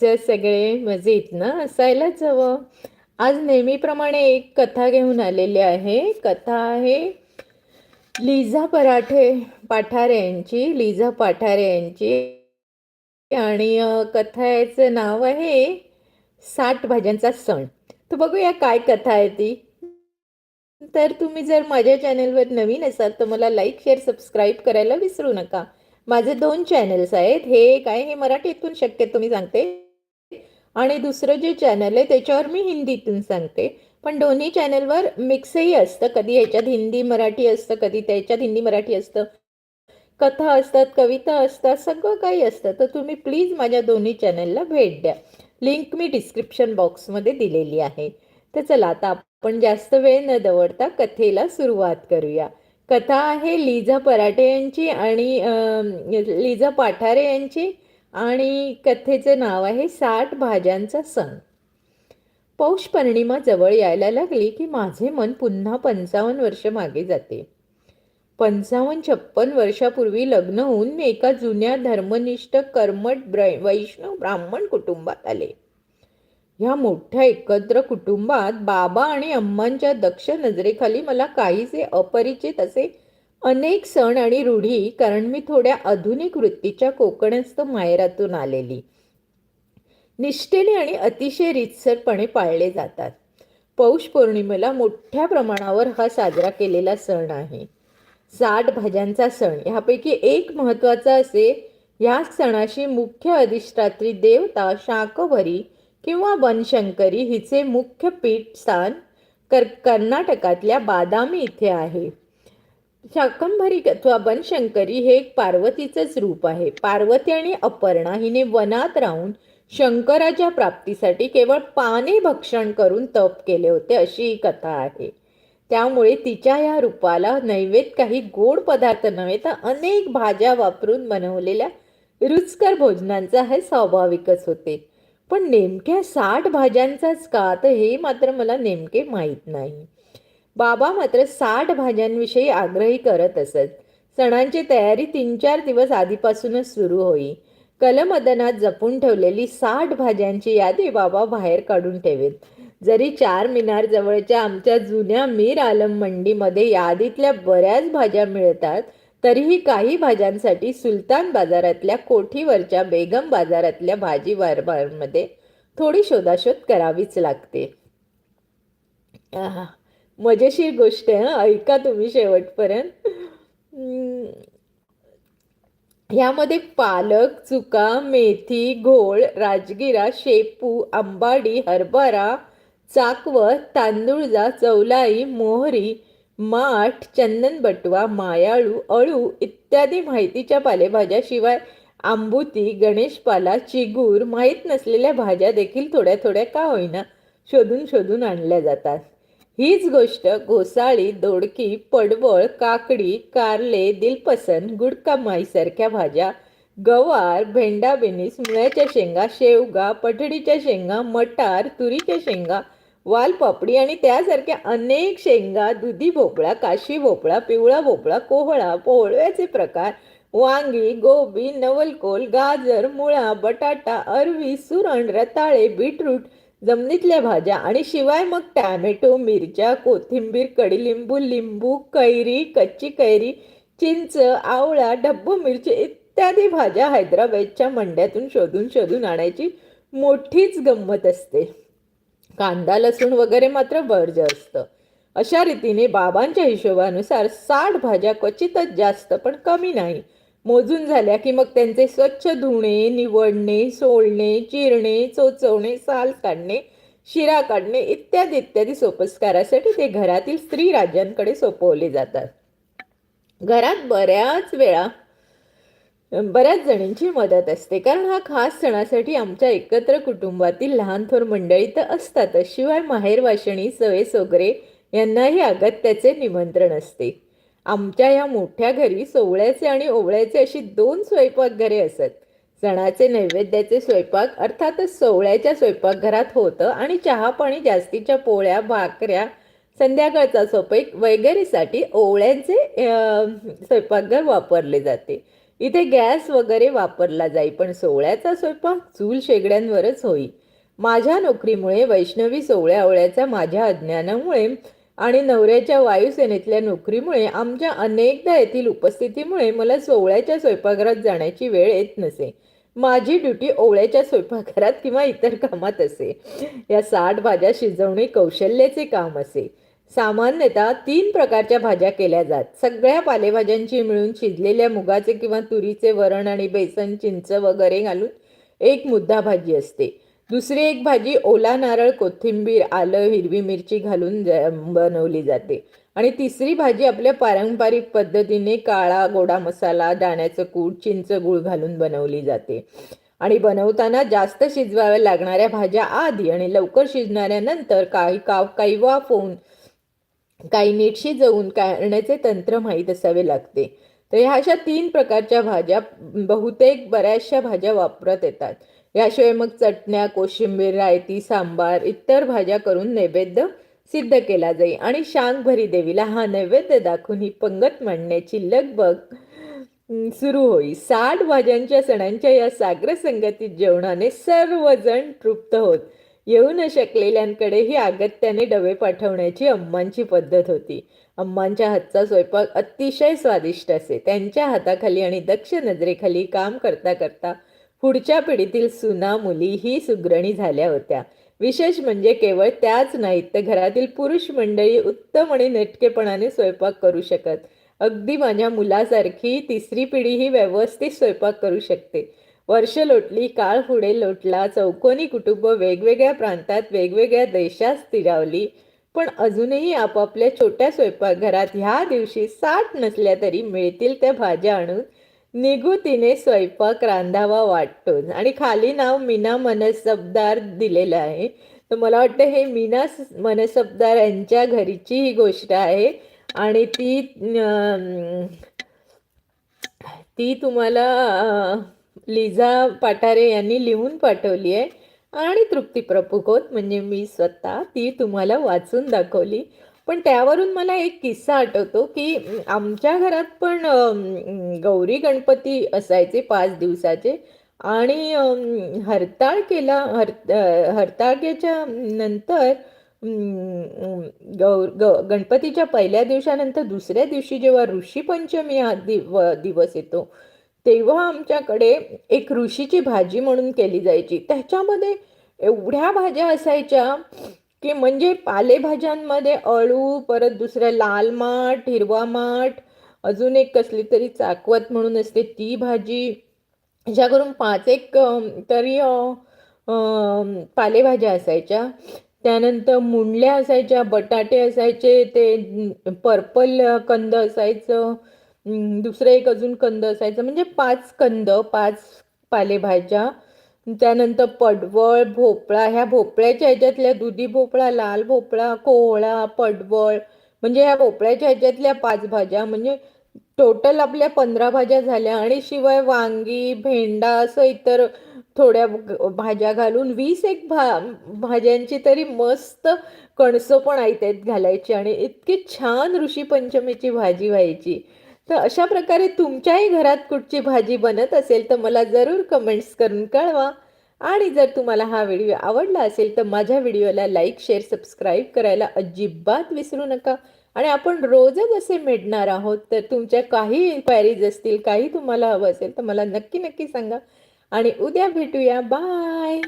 चे सगळे मजेत ना असायलाच हवं. आज नेहमीप्रमाणे एक कथा घेऊन आलेली आहे. कथा आहे लिझा पराठे पाठारे यांची लिझा पाठारे यांची. आणि कथाचं नाव आहे साठ भाज्यांचा सण. तर बघूया काय कथा आहे ती. तर तुम्ही जर माझ्या चॅनेलवर नवीन असाल तर मला लाईक शेअर सबस्क्राईब करायला विसरू नका. माझे दोन चॅनल्स आहेत. हे काय हे मराठीतून शक्यतो मी सांगते. आणि दुसरं जे चॅनल आहे त्याच्यावर मी हिंदीतून सांगते. पण दोन्ही चॅनलवर मिक्सही असतं. कधी ह्याच्यात हिंदी मराठी असतं कधी त्याच्यात हिंदी मराठी असतं. कथा असतात कविता असतात सगळं काही असतं. तर तुम्ही प्लीज माझ्या दोन्ही चॅनलला भेट द्या. लिंक मी डिस्क्रिप्शन बॉक्समध्ये दिलेली आहे. तर चला आता आपण जास्त वेळ न दवडता कथेला सुरुवात करूया. कथा आहे लिझा पराठे यांची आणि लिझा पाठारे यांची. आणि कथेचे नाव आहे साठ भाज्यांचा सण. पौष पौर्णिमा जवळ यायला लागली की माझे मन पुन्हा पंचावन्न वर्ष मागे जाते. पंचावन्न छप्पन वर्षापूर्वी लग्न होऊन मी एका जुन्या धर्मनिष्ठ कर्मठ ब्र वैष्णव ब्राह्मण कुटुंबात आले. ह्या मोठ्या एकत्र कुटुंबात बाबा आणि अम्मांच्या दक्ष नजरेखाली मला काहीसे अपरिचित असे अनेक सण आणि रूढी कारण मी थोड्या आधुनिक वृत्तीच्या कोकणस्थ माहेरातून आलेली. निष्ठेने आणि अतिशय रितसरपणे पाळले जातात. पौष पौर्णिमेला मोठ्या प्रमाणावर हा साजरा केलेला सण आहे. साठ भाज्यांचा सण ह्यापैकी एक महत्त्वाचा असे या सणाशी मुख्य अधिष्ठात्री देवता शाकभरी किंवा बनशंकरी हिचे मुख्य पीठ स्थान कर कर्नाटकातल्या बादामी इथे आहे. शाकंभरी अथवा बनशंकरी हे एक पार्वतीचंच रूप आहे. पार्वती आणि अपर्णा हिने वनात राहून शंकराच्या प्राप्तीसाठी केवळ पाने भक्षण करून तप केले होते अशी ही कथा आहे. त्यामुळे तिच्या या रूपाला नैवेद्य काही गोड पदार्थ नव्हे तर अनेक भाज्या वापरून बनवलेल्या रुचकर भोजनांचा हे स्वाभाविकच होते. पण नेमक्या साठ भाज्यांचाच का? तर हे मात्र मला नेमके माहीत नाही. बाबा मात्र साठ भाज्यांविषयी आग्रही करत असत. सणांची तयारी तीन चार दिवस आधीपासूनच सुरू होई. कलमदनात जपून ठेवलेली साठ भाज्यांची यादी बाबा बाहेर काढून ठेवेत. जरी चार मिनार जवळच्या आमच्या जुन्या मीर आलम मंडीमध्ये यादीतल्या बऱ्याच भाज्या मिळतात तरीही काही भाज्यांसाठी सुलतान बाजारातल्या कोठीवरच्या बेगम बाजारातल्या भाजी बारबारमध्ये थोडी शोधाशोध करावीच लागते. मजेशीर गोष्ट आहे हां. ऐका तुम्ही शेवटपर्यंत. ह्यामध्ये पालक चुका मेथी घोळ राजगिरा शेपू आंबाडी हरभरा चाकवत तांदूळजा चौलाई मोहरी माठ चंदन बटवा मायाळू अळू इत्यादी माहितीच्या पालेभाज्याशिवाय आंबुती गणेशपाला चिगूर माहीत नसलेल्या भाज्या देखील थोड्या थोड्या का होईना शोधून शोधून आणल्या जातात. हीच गोष्ट घोसाळी दोडकी पडवळ काकडी कारले दिलपसंद गुडकामाईसारख्या भाज्या गवार भेंडा बेनीस मुळ्याच्या शेंगा शेवगा पठडीच्या शेंगा मटार तुरीच्या शेंगा वालपापडी आणि त्यासारख्या अनेक शेंगा दुधी भोपळा काशी भोपळा पिवळा भोपळा कोहळा पोहळव्याचे प्रकार वांगी गोबी नवलकोल गाजर मुळा बटाटा अरवी सुरण रताळे बीटरूट जमिनीतल्या भाज्या आणि शिवाय मग टॅमॅटो मिरच्या कोथिंबीर कडीलिंबू लिंबू कैरी कच्ची कैरी चिंच आवळा डब्बू मिरची इत्यादी भाज्या हैदराबादच्या मंड्यातून शोधून शोधून आणायची मोठीच गंमत असते. कांदा लसूण वगैरे मात्र वर्ज असतं. अशा रीतीने बाबांच्या हिशोबानुसार साठ भाज्या क्वचितच जास्त पण कमी नाही. मोजून झाल्या की मग त्यांचे स्वच्छ धुणे निवडणे सोलणे चिरणे चोचवणे साल काढणे शिरा काढणे इत्यादी इत्यादी सोपस्कारासाठी ते घरातील स्त्री राज्यांकडे सोपवले जातात. घरात बऱ्याच वेळा बऱ्याच जणींची मदत असते. कारण हा खास सणासाठी आमच्या एकत्र कुटुंबातील लहान थोर मंडळी तर असतातच. शिवाय माहेरवाशिणी सवे सोगरे यांनाही अगत्याचे निमंत्रण असते. आमच्या या मोठ्या घरी सोवळ्याचे आणि ओवळ्याचे अशी दोन स्वयंपाकघरे असत. सणाचे नैवेद्याचे स्वयंपाक अर्थातच सोवळ्याच्या स्वयंपाकघरात होतं आणि चहा पाणी जास्तीच्या पोळ्या भाकऱ्या संध्याकाळचा स्वयंपाक वगैरेसाठी ओवळ्यांचे स्वयंपाकघर वापरले जाते. इथे गॅस वगैरे वापरला जाई पण सोवळ्याचा स्वयंपाक चूल शेगड्यांवरच होई. माझ्या नोकरीमुळे वैष्णवी सोवळ्या ओळ्याच्या माझ्या अज्ञानामुळे आणि नवऱ्याच्या वायुसेनेतल्या नोकरीमुळे आमच्या अनेकदा येथील उपस्थितीमुळे मला सोहळ्याच्या स्वयंपाकघरात जाण्याची वेळ येत नसे. माझी ड्युटी ओवळ्याच्या स्वयंपाकघरात किंवा इतर कामात असे. या साठ भाज्या शिजवणे कौशल्याचे काम असे. सामान्यतः तीन प्रकारच्या भाज्या केल्या जात. सगळ्या पालेभाज्यांची मिळून शिजलेल्या मुगाचे किंवा तुरीचे वरण आणि बेसन चिंच वगैरे घालून एक मुद्दा भाजी असते. दुसरी एक भाजी ओला नारळ कोथिंबीर आलं हिरवी मिरची घालून बनवली जाते. आणि तिसरी भाजी आपल्या पारंपरिक पद्धतीने काळा गोडा मसाला दाण्याचं कूट चिंच गूळ घालून बनवली जाते. आणि बनवताना जास्त शिजवाव्या लागणाऱ्या भाज्या आधी आणि लवकर शिजणाऱ्या नंतर काही काव काही वाफवून काही नीट शिजवून काढण्याचे तंत्र माहीत असावे लागते. तर ह्या अशा तीन प्रकारच्या भाज्या बहुतेक बऱ्याचशा भाज्या वापरत येतात. याशिवाय मग चटण्या कोशिंबीर रायती सांबार इतर भाज्या करून नैवेद्य सिद्ध केला जाई. आणि शांगभरी देवीला हा नैवेद्य दाखवून ही पंगत मांडण्याची लगबग सुरू होई. साठ भाज्यांच्या सणांच्या या सागर संगतीत जेवणाने सर्वजण तृप्त होत. येऊ न शकलेल्यांकडेही अगत्याने डबे पाठवण्याची अम्मांची पद्धत होती. अम्मांच्या हातचा स्वयंपाक अतिशय स्वादिष्ट असे. त्यांच्या हाताखाली आणि दक्ष नजरेखाली काम करता करता पुढच्या पिढीतील सुना मुली ही सुग्रणी झाल्या होत्या. विशेष म्हणजे केवळ त्याच नाहीत तर घरातील पुरुष मंडळी उत्तम आणि नेटकेपणाने स्वयंपाक करू शकत. अगदी माझ्या मुलासारखी तिसरी पिढी ही व्यवस्थित स्वयंपाक करू शकते. वर्ष लोटली काळ पुढे लोटला चौकोनी कुटुंब वेगवेगळ्या प्रांतात वेगवेगळ्या देशात स्थिरावली. पण अजूनही आपापल्या छोट्या स्वयंपाकघरात ह्या दिवशी साठ नसल्या तरी मिळतील त्या भाज्या आणून निघू तिने स्वयंपाक रांधावा वाटतो आणि खाली नाव मीना मनसबदार दिलेलं आहे. तर मला वाटतं हे मीना मनसबदार यांच्या घरीची ही गोष्ट आहे. आणि ती ती तुम्हाला लिझा पाठारे यांनी लिहून पाठवली आहे. आणि तृप्ती प्रभुकोत म्हणजे मी स्वतः ती तुम्हाला वाचून दाखवली. पण त्यावरून मला एक किस्सा आठवतो की आमच्या घरात पण गौरी गणपती असायचे पाच दिवसाचे आणि हरताळ केला हर हरताळकेच्या नंतर गौ ग गणपतीच्या पहिल्या दिवसानंतर दुसऱ्या दिवशी जेव्हा ऋषीपंचमी हा दिव दिवस येतो तेव्हा आमच्याकडे एक ऋषीची भाजी म्हणून केली जायची. त्याच्यामध्ये एवढ्या भाज्या असायच्या की म्हणजे पालेभाज्यांमध्ये अळू परत दुसऱ्या लाल माठ हिरवा माठ अजून एक कसली तरी चाकवत म्हणून असते ती भाजी. अशा करून पाच एक तरी पालेभाज्या असायच्या. त्यानंतर मुंडल्या असायच्या बटाटे असायचे ते पर्पल कंद असायचं दुसरं एक अजून कंद असायचं. म्हणजे पाच कंद पाच पालेभाज्या. त्यानंतर पडवळ भोपळा ह्या भोपळ्याच्या ह्याच्यातल्या दुधी भोपळा लाल भोपळा कोहळा पडवळ म्हणजे ह्या भोपळ्याच्या ह्याच्यातल्या पाच भाज्या म्हणजे टोटल आपल्या पंधरा भाज्या झाल्या. आणि शिवाय वांगी भेंडा असं इतर थोड्या भाज्या घालून वीस एक भा भाज्यांची तरी मस्त कणसं पण आयत्यात घालायची. आणि इतकी छान ऋषीपंचमीची भाजी व्हायची. तर अशा प्रकारे तुमच्याही घरात कुठची भाजी बनत असेल तर मला जरूर कमेंट्स करून कळवा. आणि जर तुम्हाला हा व्हिडिओ आवडला असेल तर माझ्या व्हिडिओला लाईक शेअर सबस्क्राईब करायला अजिबात विसरू नका. आणि आपण रोजच असे मिळणार आहोत तर तुमच्या काही इन्क्वायरीज असतील काही तुम्हाला हवं असेल तर मला नक्की नक्की सांगा. आणि उद्या भेटूया. बाय